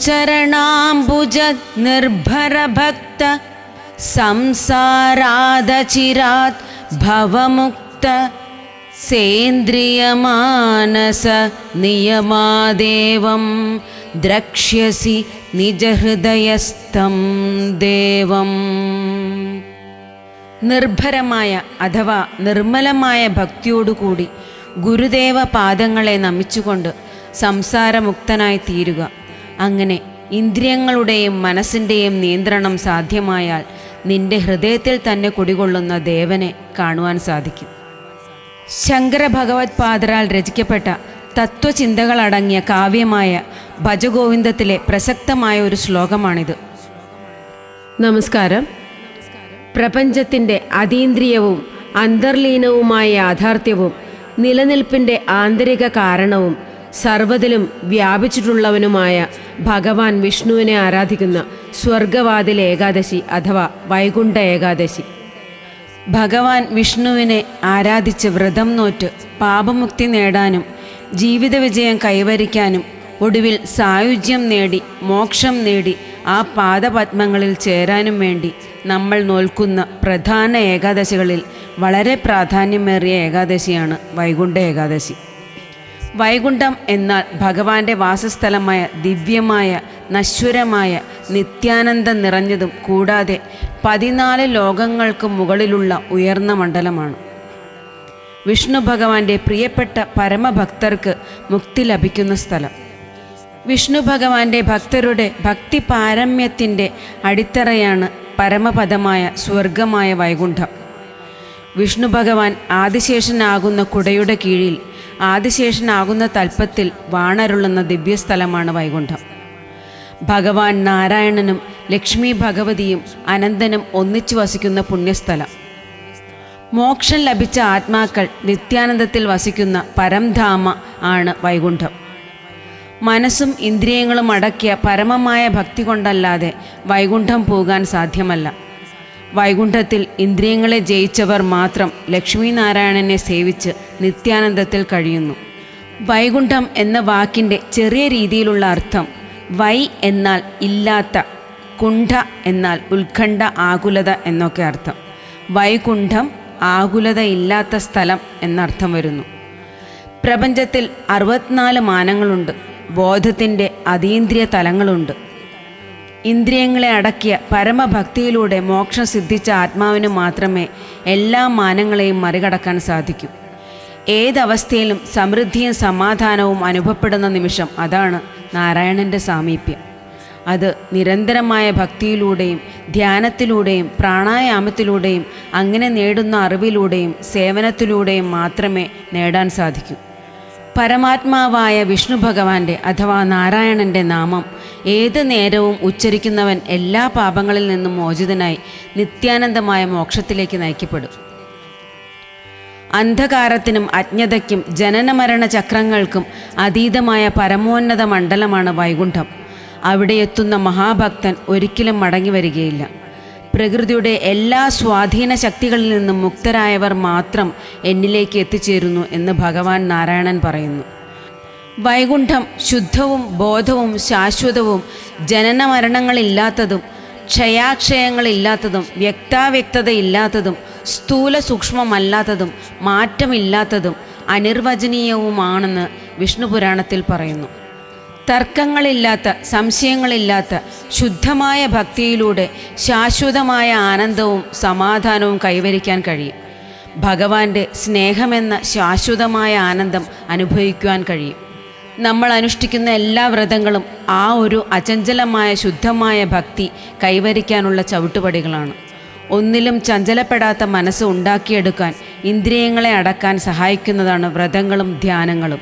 ഗുരുചരണാംബുജ നിർഭരഭക്ത സംസാരാദചിരാത് ഭവമുക്ത സേന്ദ്രിയമാനസ നിയമാദേവം ദ്രക്ഷ്യസി നിജഹൃദയസ്ഥം ദേവം. നിർഭരമായ അഥവാ നിർമ്മലമായ ഭക്തിയോടുകൂടി ഗുരുദേവ പാദങ്ങളെ നമിച്ചുകൊണ്ട് സംസാരമുക്തനായി തീരുക. അങ്ങനെ ഇന്ദ്രിയങ്ങളുടെയും മനസ്സിന്റെയും നിയന്ത്രണം സാധ്യമായാൽ നിന്റെ ഹൃദയത്തിൽ തന്നെ കുടികൊള്ളുന്ന ദേവനെ കാണുവാൻ സാധിക്കും. ശങ്കര ഭഗവത്പാദരാൽ രചിക്കപ്പെട്ട തത്വചിന്തകളടങ്ങിയ കാവ്യമായ ഭജഗോവിന്ദത്തിലെ പ്രസക്തമായ ഒരു ശ്ലോകമാണിത്. നമസ്കാരം. പ്രപഞ്ചത്തിന്റെ അതീന്ദ്രിയവും അന്തർലീനവുമായ യാഥാർത്ഥ്യവും നിലനിൽപ്പിന്റെ ആന്തരിക കാരണവും സർവതിലും വ്യാപിച്ചിട്ടുള്ളവനുമായ ഭഗവാൻ വിഷ്ണുവിനെ ആരാധിക്കുന്ന സ്വർഗവാതിൽ ഏകാദശി അഥവാ വൈകുണ്ഠ ഏകാദശി. ഭഗവാൻ വിഷ്ണുവിനെ ആരാധിച്ച് വ്രതം നോറ്റ് പാപമുക്തി നേടാനും ജീവിത വിജയം കൈവരിക്കാനും ഒടുവിൽ സായുജ്യം നേടി മോക്ഷം നേടി ആ പാദപത്മങ്ങളിൽ ചേരാനും വേണ്ടി നമ്മൾ നോൽക്കുന്ന പ്രധാന ഏകാദശികളിൽ വളരെ പ്രാധാന്യമേറിയ ഏകാദശിയാണ് വൈകുണ്ഠ ഏകാദശി. വൈകുണ്ഠം എന്നാൽ ഭഗവാന്റെ വാസസ്ഥലമായ ദിവ്യമായ നശ്വരമായ നിത്യാനന്ദം നിറഞ്ഞതും കൂടാതെ പതിനാല് ലോകങ്ങൾക്ക് മുകളിലുള്ള ഉയർന്ന മണ്ഡലമാണ്. വിഷ്ണു ഭഗവാന്റെ പ്രിയപ്പെട്ട പരമഭക്തർക്ക് മുക്തി ലഭിക്കുന്ന സ്ഥലം. വിഷ്ണു ഭഗവാന്റെ ഭക്തരുടെ ഭക്തി പാരമ്യത്തിന്റെ അടിത്തറയാണ് പരമപദമായ സ്വർഗമായ വൈകുണ്ഠം. വിഷ്ണു ഭഗവാൻ ആദിശേഷനാകുന്ന കുടയുടെ കീഴിൽ ആദിശേഷനാകുന്ന തൽപ്പത്തിൽ വാണരുളുന്ന ദിവ്യസ്ഥലമാണ് വൈകുണ്ഠം. ഭഗവാൻ നാരായണനും ലക്ഷ്മി ഭഗവതിയും അനന്തനും ഒന്നിച്ചു വസിക്കുന്ന പുണ്യസ്ഥലം. മോക്ഷം ലഭിച്ച ആത്മാക്കൾ നിത്യാനന്ദത്തിൽ വസിക്കുന്ന പരംധാമ ആണ് വൈകുണ്ഠം. മനസ്സും ഇന്ദ്രിയങ്ങളും അടക്കിയ പരമമായ ഭക്തി കൊണ്ടല്ലാതെ വൈകുണ്ഠം പോകാൻ സാധ്യമല്ല. വൈകുണ്ഠത്തിൽ ഇന്ദ്രിയങ്ങളെ ജയിച്ചവർ മാത്രം ലക്ഷ്മീനാരായണനെ സേവിച്ച് നിത്യാനന്ദത്തിൽ കഴിയുന്നു. വൈകുണ്ഠം എന്ന വാക്കിന്റെ ചെറിയ രീതിയിലുള്ള അർത്ഥം വൈ എന്നാൽ ഇല്ലാത്ത കുണ്ഠ എന്നാൽ ഉത്കണ്ഠ ആകുലത എന്നൊക്കെ അർത്ഥം. വൈകുണ്ഠം ആകുലത ഇല്ലാത്ത സ്ഥലം എന്നർത്ഥം വരുന്നു. പ്രപഞ്ചത്തിൽ അറുപത്തിനാല് മാനങ്ങളുണ്ട്. ബോധത്തിന്റെ അതീന്ദ്രിയ തലങ്ങളുണ്ട്. ഇന്ദ്രിയങ്ങളെ അടക്കിയ പരമഭക്തിയിലൂടെ മോക്ഷം സിദ്ധിച്ച ആത്മാവിന് മാത്രമേ എല്ലാ മാനങ്ങളെയും മറികടക്കാൻ സാധിക്കൂ. ഏതവസ്ഥയിലും സമൃദ്ധിയും സമാധാനവും അനുഭവപ്പെടുന്ന നിമിഷം അതാണ് നാരായണന്റെ സാമീപ്യം. അത് നിരന്തരമായ ഭക്തിയിലൂടെയും ധ്യാനത്തിലൂടെയും പ്രാണായാമത്തിലൂടെയും അങ്ങനെ നേടുന്ന അറിവിലൂടെയും സേവനത്തിലൂടെയും മാത്രമേ നേടാൻ സാധിക്കൂ. പരമാത്മാവായ വിഷ്ണു ഭഗവാന്റെ അഥവാ നാരായണന്റെ നാമം ഏത് നേരവും ഉച്ചരിക്കുന്നവൻ എല്ലാ പാപങ്ങളിൽ നിന്നും മോചിതനായി നിത്യാനന്ദമായ മോക്ഷത്തിലേക്ക് നയിക്കപ്പെടും. അന്ധകാരത്തിനും അജ്ഞതയ്ക്കും ജനനമരണ ചക്രങ്ങൾക്കും അതീതമായ പരമോന്നത മണ്ഡലമാണ് വൈകുണ്ഠം. അവിടെ എത്തുന്ന മഹാഭക്തൻ ഒരിക്കലും മടങ്ങി വരികയില്ല. പ്രകൃതിയുടെ എല്ലാ സ്വാധീന ശക്തികളിൽ നിന്നും മുക്തരായവർ മാത്രം എന്നിലേക്ക് എത്തിച്ചേരുന്നു എന്ന് ഭഗവാൻ നാരായണൻ പറയുന്നു. വൈകുണ്ഠം ശുദ്ധവും ബോധവും ശാശ്വതവും ജനനമരണങ്ങളില്ലാത്തതും ക്ഷയാക്ഷയങ്ങളില്ലാത്തതും വ്യക്താവ്യക്തതയില്ലാത്തതും സ്ഥൂല സൂക്ഷ്മമല്ലാത്തതും മാറ്റമില്ലാത്തതും അനിർവചനീയവുമാണെന്ന് വിഷ്ണു പുരാണത്തിൽ പറയുന്നു. തർക്കങ്ങളില്ലാത്ത സംശയങ്ങളില്ലാത്ത ശുദ്ധമായ ഭക്തിയിലൂടെ ശാശ്വതമായ ആനന്ദവും സമാധാനവും കൈവരിക്കാൻ കഴിയും. ഭഗവാന്റെ സ്നേഹമെന്ന ശാശ്വതമായ ആനന്ദം അനുഭവിക്കുവാൻ കഴിയും. നമ്മൾ അനുഷ്ഠിക്കുന്ന എല്ലാ വ്രതങ്ങളും ആ ഒരു അചഞ്ചലമായ ശുദ്ധമായ ഭക്തി കൈവരിക്കാനുള്ള ചവിട്ടുപടികളാണ്. ഒന്നിലും ചഞ്ചലപ്പെടാത്ത മനസ്സ് ഉണ്ടാക്കിയെടുക്കാൻ ഇന്ദ്രിയങ്ങളെ അടക്കാൻ സഹായിക്കുന്നതാണ് വ്രതങ്ങളും ധ്യാനങ്ങളും.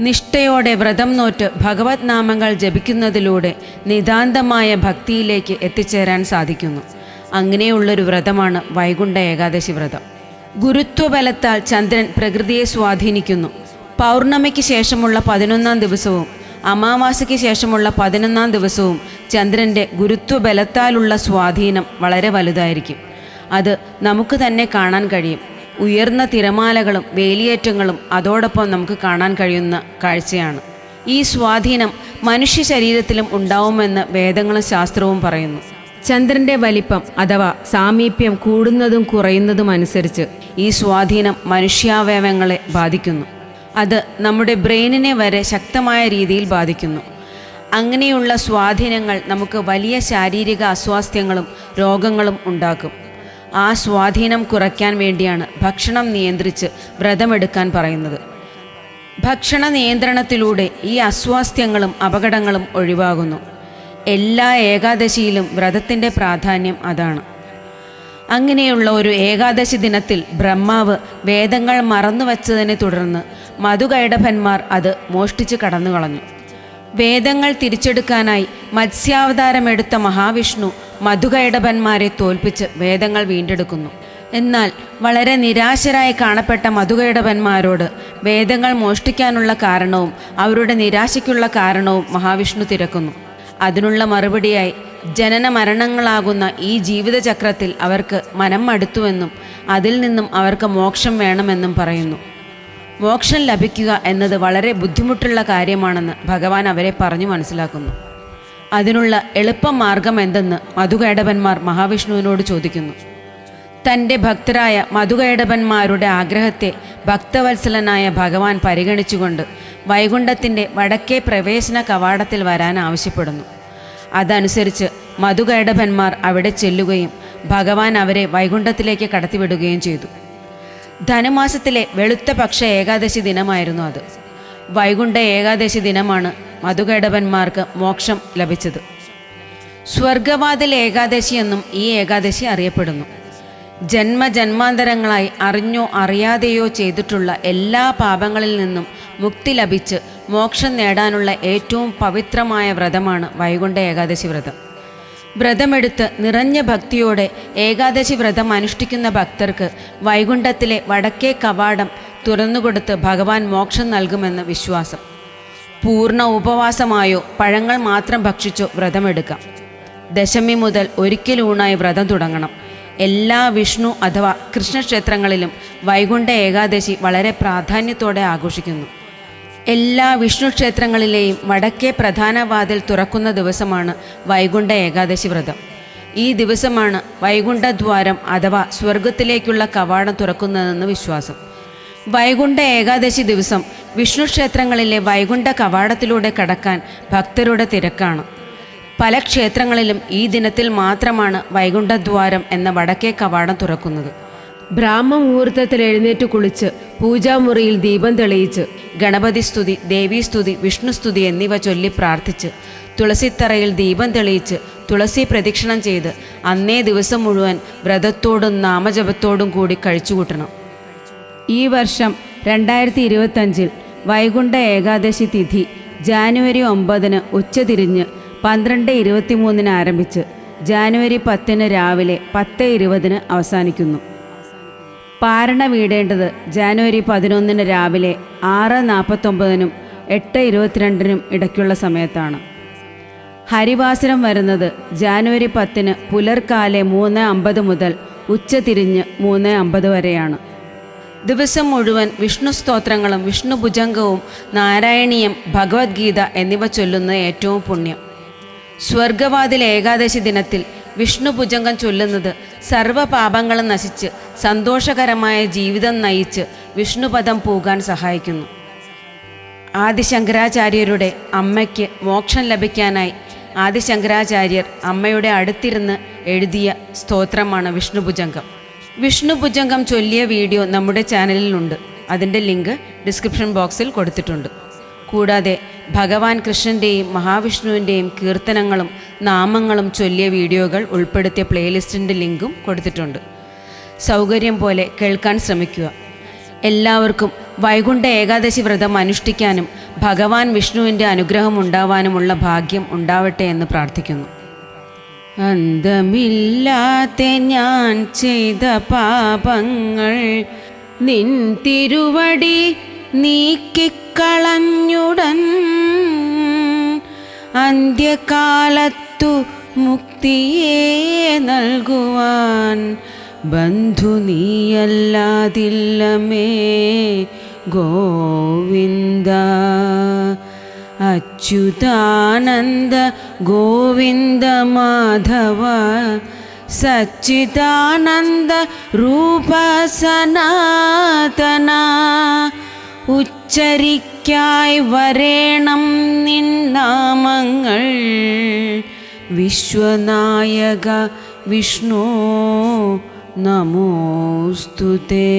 നിഷ്ഠയോടെ വ്രതം നോറ്റ് ഭഗവത് നാമങ്ങൾ ജപിക്കുന്നതിലൂടെ നിതാന്തമായ ഭക്തിയിലേക്ക് എത്തിച്ചേരാൻ സാധിക്കുന്നു. അങ്ങനെയുള്ളൊരു വ്രതമാണ് വൈകുണ്ഠ ഏകാദശി വ്രതം. ഗുരുത്വബലത്താൽ ചന്ദ്രൻ പ്രകൃതിയെ സ്വാധീനിക്കുന്നു. പൗർണമിക്ക് ശേഷമുള്ള പതിനൊന്നാം ദിവസവും അമാവാസിക്ക് ശേഷമുള്ള പതിനൊന്നാം ദിവസവും ചന്ദ്രന്റെ ഗുരുത്വബലത്താലുള്ള സ്വാധീനം വളരെ വലുതായിരിക്കും. അത് നമുക്ക് തന്നെ കാണാൻ കഴിയും. ഉയർന്ന തിരമാലകളും വേലിയേറ്റങ്ങളും അതോടൊപ്പം നമുക്ക് കാണാൻ കഴിയുന്ന കാഴ്ചയാണ്. ഈ സ്വാധീനം മനുഷ്യ ശരീരത്തിലും ഉണ്ടാവുമെന്ന് വേദങ്ങളും ശാസ്ത്രവും പറയുന്നു. ചന്ദ്രന്റെ വലിപ്പം അഥവാ സാമീപ്യം കൂടുന്നതും കുറയുന്നതും അനുസരിച്ച് ഈ സ്വാധീനം മനുഷ്യാവയവങ്ങളെ ബാധിക്കുന്നു. അത് നമ്മുടെ ബ്രെയിനിനെ വരെ ശക്തമായ രീതിയിൽ ബാധിക്കുന്നു. അങ്ങനെയുള്ള സ്വാധീനങ്ങൾ നമുക്ക് വലിയ ശാരീരിക അസ്വാസ്ഥ്യങ്ങളും രോഗങ്ങളും ഉണ്ടാക്കും. ആ സ്വാധീനം കുറയ്ക്കാൻ വേണ്ടിയാണ് ഭക്ഷണം നിയന്ത്രിച്ച് വ്രതമെടുക്കാൻ പറയുന്നത്. ഭക്ഷണ നിയന്ത്രണത്തിലൂടെ ഈ അസ്വാസ്ഥ്യങ്ങളും അപകടങ്ങളും ഒഴിവാകുന്നു. എല്ലാ ഏകാദശിയിലും വ്രതത്തിന്റെ പ്രാധാന്യം അതാണ്. അങ്ങനെയുള്ള ഒരു ഏകാദശി ദിനത്തിൽ ബ്രഹ്മാവ് വേദങ്ങൾ മറന്നുവച്ചതിനെ തുടർന്ന് മധുകൈടഭന്മാർ അത് മോഷ്ടിച്ച് കടന്നു കളഞ്ഞു വേദങ്ങൾ തിരിച്ചെടുക്കാനായി മത്സ്യാവതാരമെടുത്ത മഹാവിഷ്ണു മധുകൈടഭന്മാരെ തോൽപ്പിച്ച് വേദങ്ങൾ വീണ്ടെടുക്കുന്നു. എന്നാൽ വളരെ നിരാശരായി കാണപ്പെട്ട മധുകൈടഭന്മാരോട് വേദങ്ങൾ മോഷ്ടിക്കാനുള്ള കാരണവും അവരുടെ നിരാശയ്ക്കുള്ള കാരണവും മഹാവിഷ്ണു തിരക്കുന്നു. അതിനുള്ള മറുപടിയായി ജനന മരണങ്ങളാകുന്ന ഈ ജീവിതചക്രത്തിൽ അവർക്ക് മനം മടുത്തുവെന്നും അതിൽ നിന്നും അവർക്ക് മോക്ഷം വേണമെന്നും പറയുന്നു. മോക്ഷം ലഭിക്കുക എന്നത് വളരെ ബുദ്ധിമുട്ടുള്ള കാര്യമാണെന്ന് ഭഗവാൻ അവരെ പറഞ്ഞു മനസ്സിലാക്കുന്നു. അതിനുള്ള എളുപ്പമാർഗം എന്തെന്ന് മധുകൈടവന്മാർ മഹാവിഷ്ണുവിനോട് ചോദിക്കുന്നു. തന്റെ ഭക്തരായ മധുകൈടവന്മാരുടെ ആഗ്രഹത്തെ ഭക്തവത്സലനായ ഭഗവാൻ പരിഗണിച്ചുകൊണ്ട് വൈകുണ്ഠത്തിന്റെ വടക്കേ പ്രവേശന കവാടത്തിൽ വരാൻ ആവശ്യപ്പെടുന്നു. അതനുസരിച്ച് മധുകൈടഭന്മാർ അവിടെ ചെല്ലുകയും ഭഗവാൻ അവരെ വൈകുണ്ഠത്തിലേക്ക് കടത്തിവിടുകയും ചെയ്തു. ധനുമാസത്തിലെ വെളുത്ത പക്ഷ ഏകാദശി ദിനമായിരുന്നു അത്. വൈകുണ്ഠ ഏകാദശി ദിനമാണ് മധുകൈടഭന്മാർക്ക് മോക്ഷം ലഭിച്ചത്. സ്വർഗവാതിൽ ഏകാദശി എന്നും ഈ ഏകാദശി അറിയപ്പെടുന്നു. ജന്മജന്മാന്തരങ്ങളായി അറിഞ്ഞോ അറിയാതെയോ ചെയ്തിട്ടുള്ള എല്ലാ പാപങ്ങളിൽ നിന്നും മുക്തി ലഭിച്ച് മോക്ഷം നേടാനുള്ള ഏറ്റവും പവിത്രമായ വ്രതമാണ് വൈകുണ്ഠ ഏകാദശി വ്രതം. വ്രതമെടുത്ത് നിറഞ്ഞ ഭക്തിയോടെ ഏകാദശി വ്രതം അനുഷ്ഠിക്കുന്ന ഭക്തർക്ക് വൈകുണ്ഠത്തിലെ വടക്കേ കവാടം തുറന്നുകൊടുത്ത് ഭഗവാൻ മോക്ഷം നൽകുമെന്ന് വിശ്വാസം. പൂർണ ഉപവാസമായോ പഴങ്ങൾ മാത്രം ഭക്ഷിച്ചോ വ്രതമെടുക്കാം. ദശമി മുതൽ ഒരിക്കലൂണായി വ്രതം തുടങ്ങണം. എല്ലാ വിഷ്ണു അഥവാ കൃഷ്ണക്ഷേത്രങ്ങളിലും വൈകുണ്ഠ ഏകാദശി വളരെ പ്രാധാന്യത്തോടെ ആഘോഷിക്കുന്നു. എല്ലാ വിഷ്ണു ക്ഷേത്രങ്ങളിലെയും വടക്കേ പ്രധാന വാതിൽ തുറക്കുന്ന ദിവസമാണ് വൈകുണ്ഠ ഏകാദശി വ്രതം. ഈ ദിവസമാണ് വൈകുണ്ഠദ്വാരം അഥവാ സ്വർഗത്തിലേക്കുള്ള കവാടം തുറക്കുന്നതെന്ന് വിശ്വാസം. വൈകുണ്ഠ ഏകാദശി ദിവസം വിഷ്ണു ക്ഷേത്രങ്ങളിലെ വൈകുണ്ഠ കവാടത്തിലൂടെ കടക്കാൻ ഭക്തരുടെ തിരക്കാണ്. പല ക്ഷേത്രങ്ങളിലും ഈ ദിനത്തിൽ മാത്രമാണ് വൈകുണ്ഠദ്വാരം എന്ന വടക്കേ കവാടം തുറക്കുന്നത്. ബ്രാഹ്മ മുഹൂർത്തത്തിൽ എഴുന്നേറ്റ് കുളിച്ച് പൂജാമുറിയിൽ ദീപം തെളിയിച്ച് ഗണപതി സ്തുതി ദേവീസ്തുതി വിഷ്ണുസ്തുതി എന്നിവ ചൊല്ലി പ്രാർത്ഥിച്ച് തുളസിത്തറയിൽ ദീപം തെളിയിച്ച് തുളസി പ്രദക്ഷിണം ചെയ്ത് അന്നേ ദിവസം മുഴുവൻ വ്രതത്തോടും നാമജപത്തോടും കൂടി കഴിച്ചുകൂട്ടണം. ഈ വർഷം രണ്ടായിരത്തി ഇരുപത്തഞ്ചിൽ വൈകുണ്ഠ ഏകാദശി തിഥി ജാനുവരി ഒമ്പതിന് ഉച്ചതിരിഞ്ഞ് പന്ത്രണ്ട് ഇരുപത്തിമൂന്നിന് ആരംഭിച്ച് ജാനുവരി പത്തിന് രാവിലെ പത്ത് ഇരുപതിന് അവസാനിക്കുന്നു. പാരണ വീടേണ്ടത് ജാനുവരി പതിനൊന്നിന് രാവിലെ ആറ് നാൽപ്പത്തൊമ്പതിനും എട്ട് ഇരുപത്തിരണ്ടിനും ഇടയ്ക്കുള്ള സമയത്താണ്. ഹരിവാസനം വരുന്നത് ജാനുവരി പത്തിന് പുലർക്കാലെ മൂന്ന് അമ്പത് മുതൽ ഉച്ചതിരിഞ്ഞ് മൂന്ന് അമ്പത് വരെയാണ്. ദിവസം മുഴുവൻ വിഷ്ണു സ്തോത്രങ്ങളും വിഷ്ണു ഭുജംഗവും നാരായണീയം ഭഗവത്ഗീത എന്നിവ ചൊല്ലുന്നത് ഏറ്റവും പുണ്യം. സ്വർഗവാതിൽ ഏകാദശി ദിനത്തിൽ വിഷ്ണു ഭുജംഗം ചൊല്ലുന്നത് സർവപാപങ്ങളും നശിച്ച് സന്തോഷകരമായ ജീവിതം നയിച്ച് വിഷ്ണുപദം പോകാൻ സഹായിക്കുന്നു. ആദിശങ്കരാചാര്യരുടെ അമ്മയ്ക്ക് മോക്ഷം ലഭിക്കാനായി ആദിശങ്കരാചാര്യർ അമ്മയുടെ അടുത്തിരുന്ന് എഴുതിയ സ്തോത്രമാണ് വിഷ്ണുഭുജംഗം വിഷ്ണുഭുജംഗം ചൊല്ലിയ വീഡിയോ നമ്മുടെ ചാനലിലുണ്ട്. അതിന്റെ ലിങ്ക് ഡിസ്ക്രിപ്ഷൻ ബോക്സിൽ കൊടുത്തിട്ടുണ്ട്. കൂടാതെ ഭഗവാൻ കൃഷ്ണന്റെയും മഹാവിഷ്ണുവിന്റെയും കീർത്തനങ്ങളും നാമങ്ങളും ചൊല്ലിയ വീഡിയോകൾ ഉൾപ്പെടുത്തിയ പ്ലേലിസ്റ്റിന്റെ ലിങ്കും കൊടുത്തിട്ടുണ്ട്. സൗകര്യം പോലെ കേൾക്കാൻ ശ്രമിക്കുക. എല്ലാവർക്കും വൈകുണ്ഠ ഏകാദശി വ്രതം അനുഷ്ഠിക്കാനും ഭഗവാൻ വിഷ്ണുവിന്റെ അനുഗ്രഹം ഉണ്ടാവാനുമുള്ള ഭാഗ്യം ഉണ്ടാവട്ടെ എന്ന് പ്രാർത്ഥിക്കുന്നു. അന്തമില്ലാത്ത ഞാൻ ചെയ്ത പാപങ്ങൾ നിൻ തിരുവടി നീക്കിക്കളഞ്ഞുടൻ. അന്ത്യകാലത്തു മുക്തിയെ നൽകുവാൻ ബന്ധു നീയല്ലാതില്ലമേ ഗോവിന്ദ. അച്യുതാനന്ദ ഗോവിന്ദ മാധവ സച്ചിദാനന്ദ രൂപ സനാതന ഉച്ചരിക്കായി വരേണം നിൻ നാമങ്ങൾ വിശ്വനായക വിഷ്ണു നമോസ്തുതേ